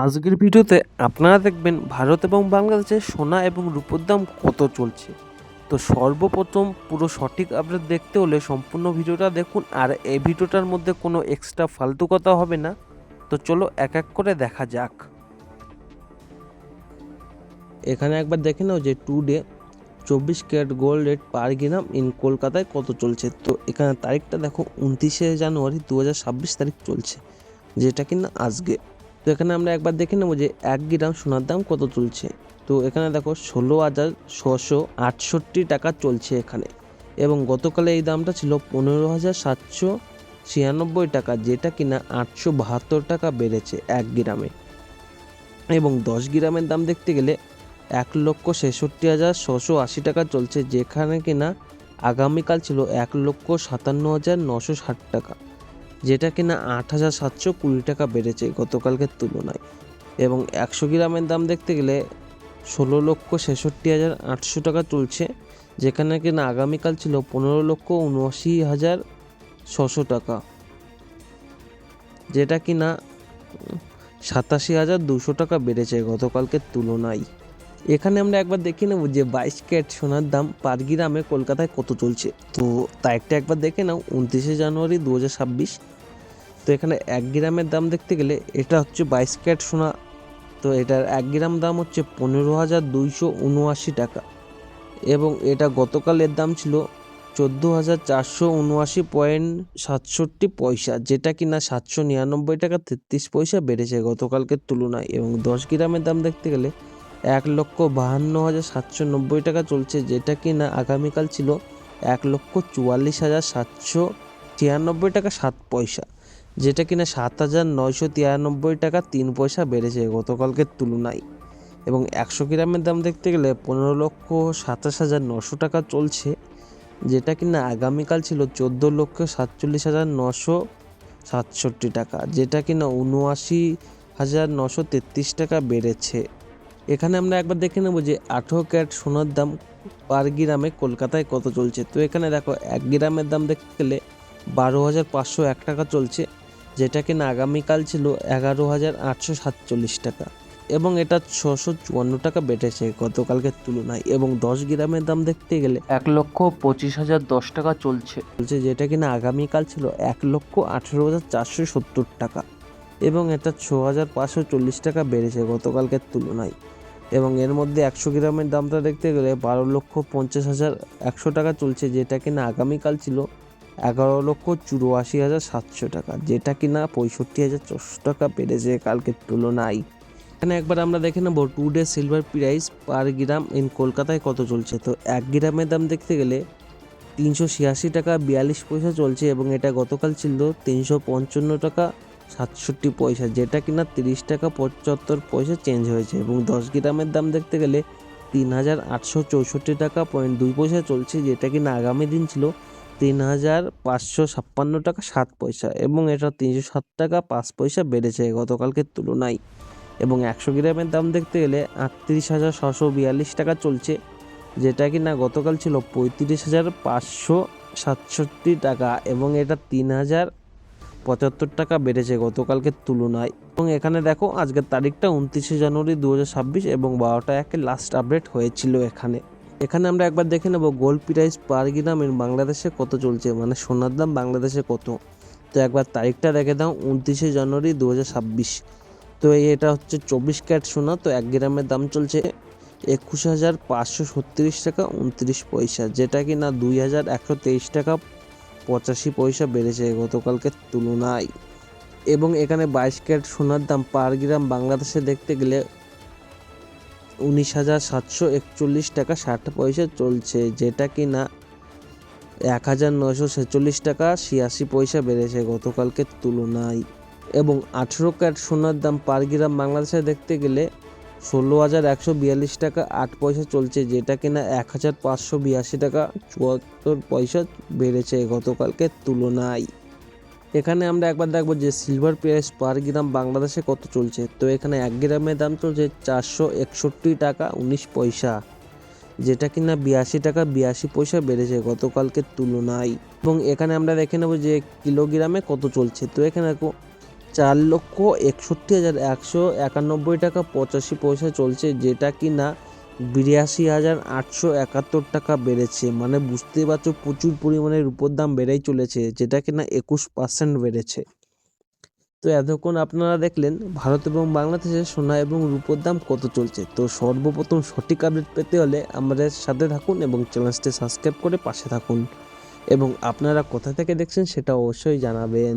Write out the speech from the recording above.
আজকের ভিডিওতে আপনারা দেখবেন ভারত এবং বাংলাদেশে সোনা এবং রূপোর দাম কত চলছে। তো সর্বপ্রথম পুরো সঠিক আপডেট দেখতে হলে সম্পূর্ণ ভিডিওটা দেখুন, আর এই ভিডিওটার মধ্যে কোনো এক্সট্রা ফালতু কথা হবে না। তো চলো এক এক করে দেখা যাক। এখানে একবার দেখে নাও যে টু ডে চব্বিশ carat gold rate per gram in কলকাতায় কত চলছে। তো এখানে তারিখটা দেখো, উনত্রিশে জানুয়ারি দু হাজার ছাব্বিশ তারিখ চলছে, যেটা কিনা আজকে। তো এখানে আমরা একবার দেখে নেব যে এক গ্রাম সোনার দাম কত চলছে। তো এখানে দেখো ষোলো হাজার ছশো আটষট্টি টাকা চলছে এখানে। এবং গতকালে এই দামটা ছিল পনেরো হাজার সাতশো ছিয়ানব্বই টাকা, যেটা কিনা আটশো বাহাত্তর টাকা বেড়েছে এক গ্রামে। এবং দশ গ্রামের দাম দেখতে গেলে এক লক্ষ ছেষট্টি হাজার ছশো আশি টাকা চলছে, যেখানে কিনা আগামীকাল ছিল এক লক্ষ সাতান্ন হাজার নশো ষাট টাকা। যেটা কিনা আট হাজার সাতশো কুড়ি টাকা বেড়েছে গতকালকের তুলনায়। এবং একশো গ্রামের দাম দেখতে গেলে ষোলো লক্ষ ছেষট্টি হাজার আটশো টাকা চলছে, যেখানে কিনা আগামীকাল ছিল পনেরো লক্ষ উনআশি হাজার ছশো টাকা। যেটা কিনা সাতাশি হাজার দুশো টাকা বেড়েছে গতকালকের তুলনায়। এখানে আমরা একবার দেখে নেব যে বাইশ ক্যারেট সোনার দাম পার গ্রামে কলকাতায় কত চলছে। তো তারিখটা একবার দেখে নাও, উনত্রিশে জানুয়ারি দু হাজার ছাব্বিশ। তো এখানে এক গ্রামের দাম দেখতে গেলে এটা হচ্ছে বাইশ ক্যারেট সোনা। তো এটার এক গ্রাম দাম হচ্ছে পনেরো হাজার দুইশো উনআশি টাকা। এবং এটা গতকালের দাম ছিল চোদ্দ হাজার চারশো উনআশি পয়েন্ট সাতষট্টি পয়সা, যেটা কিনা সাতশো নিরানব্বই টাকা তেত্রিশ পয়সা বেড়েছে গতকালকের তুলনায়। এবং দশ গ্রামের দাম দেখতে গেলে এক লক্ষ বাহান্ন হাজার সাতশো নব্বই টাকা চলছে, যেটা কিনা আগামীকাল ছিল এক লক্ষ চুয়াল্লিশ হাজার সাতশো ছিয়ানব্বই টাকা সাত পয়সা। যেটা কিনা সাত হাজার নয়শো তিরানব্বই টাকা তিন পয়সা বেড়েছে গতকালকের তুলনায়। এবং একশো গ্রামের দাম দেখতে গেলে পনেরো লক্ষ সাতাশ হাজার নশো টাকা চলছে, যেটা কিনা আগামীকাল ছিল চোদ্দ লক্ষ সাতচল্লিশ হাজার নশো সাতষট্টি টাকা, যেটা কিনা উনআশি হাজার নশো তেত্রিশ টাকা বেড়েছে। এখানে আমরা একবার দেখে নেব যে আঠেরো ক্যারেট সোনার দাম পার গ্রামে কলকাতায় কত চলছে। তো এখানে দেখো, এক গ্রামের দাম দেখতে গেলে বারো হাজার পাঁচশো এক টাকা চলছে। যেটা কিনা আগামীকাল ছিল এগারো হাজার আটশো সাতচল্লিশ টাকা। এবং এটা ছশো চুয়ান্ন টাকা বেড়েছে গতকালকের তুলনায়। এবং দশ গ্রামের দাম দেখতে গেলে এক লক্ষ পঁচিশ হাজার দশ টাকা চলছে। চলছে যেটা কিনা আগামীকাল ছিল এক লক্ষ আঠেরো হাজার চারশো সত্তর টাকা। এবং এটা ছ হাজার পাঁচশো চল্লিশ টাকা বেড়েছে গতকালকের তুলনায়। এবং এর মধ্যে একশো গ্রামের দামটা দেখতে গেলে বারো লক্ষ পঞ্চাশ হাজার একশো টাকা চলছে যেটা কিনা আগামীকাল ছিল এগারো লক্ষ চুরাশি হাজার সাতশো টাকা, যেটা কিনা পঁয়ষট্টি হাজার চারশো টাকা বেড়েছে কালকের তুলনায়। এখানে একবার আমরা দেখে নেব today silver price per gram in কলকাতায় কত চলছে। তো এক গ্রামের দাম দেখতে গেলে তিনশো ছিয়াশি টাকা বিয়াল্লিশ পয়সা চলছে এবং এটা গতকাল ছিল তিনশো পঞ্চান্ন টাকা সাতষট্টি পয়সা, যেটা কিনা তিরিশ টাকা পঁচাত্তর পয়সা চেঞ্জ হয়েছে এবং দশ গ্রামের দাম দেখতে গেলে তিন হাজার আটশো চৌষট্টি টাকা পয়েন্ট দুই পয়সা চলছে, যেটা কিনা আগামী দিন ছিল তিন হাজার পাঁচশো ছাপ্পান্ন টাকা সাত পয়সা এবং এটা তিনশো সাত টাকা পাঁচ পয়সা বেড়েছে গতকালকের তুলনায়। এবং একশো গ্রামের দাম দেখতে গেলে আটত্রিশ হাজার ছশো বিয়াল্লিশ টাকা চলছে, যেটা কি না গতকাল ছিল পঁয়ত্রিশ হাজার পাঁচশো সাতষট্টি টাকা এবং এটা তিন হাজার পঁচাত্তর টাকা বেড়েছে গতকালকের তুলনায়। এবং এখানে দেখো, আজকের তারিখটা উনত্রিশে জানুয়ারি দু হাজার ছাব্বিশ এবং বারোটা একে লাস্ট আপডেট হয়েছিল এখানে। এখানে আমরা একবার দেখে নেব গোল্ড প্রাইস পার গ্রামের বাংলাদেশে কত চলছে মানে সোনার দাম বাংলাদেশে কত। তো একবার তারিখটা দেখে দাও, উনত্রিশে জানুয়ারি দু হাজার ছাব্বিশ। তো এটা হচ্ছে চব্বিশ ক্যারেট সোনা, তো এক গ্রামের দাম চলছে একুশ হাজার পাঁচশো ছত্রিশ টাকা উনত্রিশ পয়সা, যেটা কি না দুই হাজার একশো তেইশ টাকা পঁচাশি পয়সা বেড়েছে গতকালকের তুলনায়। এবং এখানে বাইশ ক্যারেট সোনার দাম পার গ্রাম বাংলাদেশে দেখতে গেলে উনিশ হাজার সাতশো একচল্লিশ টাকা ষাট পয়সা চলছে, যেটা কি না এক হাজার নয়শো ছেচল্লিশ টাকা ছিয়াশি পয়সা বেড়েছে গতকালকের তুলনায়। এবং আঠেরো ক্যারেট সোনার দাম পার গ্রাম বাংলাদেশে দেখতে গেলে ষোলো হাজার একশো বিয়াল্লিশ টাকা আট পয়সা চলছে, যেটা কিনা এক হাজার পাঁচশো বিয়াশি টাকা চুয়াত্তর পয়সা বেড়েছে গতকালকের তুলনায়। এখানে আমরা একবার দেখব যে সিলভার প্রাইস পার গ্রাম বাংলাদেশে কত চলছে। তো এখানে এক গ্রামের দাম চলছে চারশো একষট্টি টাকা উনিশ পয়সা, যেটা কিনা বিয়াশি টাকা বিয়াশি পয়সা বেড়েছে গতকালকের তুলনায়। এবং এখানে আমরা দেখে নেব যে কিলোগ্রামে কত চলছে। তো এখানে চার লক্ষ একষট্টি হাজার একশো একানব্বই টাকা পঁচাশি পয়সা চলছে, যেটা কি না বিরাশি হাজার আটশো একাত্তর টাকা বেড়েছে। মানে বুঝতেই পারছ, প্রচুর পরিমাণে রূপোর দাম বেড়েই চলেছে, যেটা কি না একুশ পার্সেন্ট বেড়েছে। তো এতক্ষণ আপনারা দেখলেন, ভারত এবং বাংলাদেশে সোনা এবং রূপোর দাম কত চলছে। তো সর্বপ্রথম সঠিক আপডেট পেতে হলে আমাদের সাথে থাকুন এবং চ্যানেলটি সাবস্ক্রাইব করে পাশে থাকুন। এবং আপনারা কোথা থেকে দেখছেন সেটা অবশ্যই জানাবেন।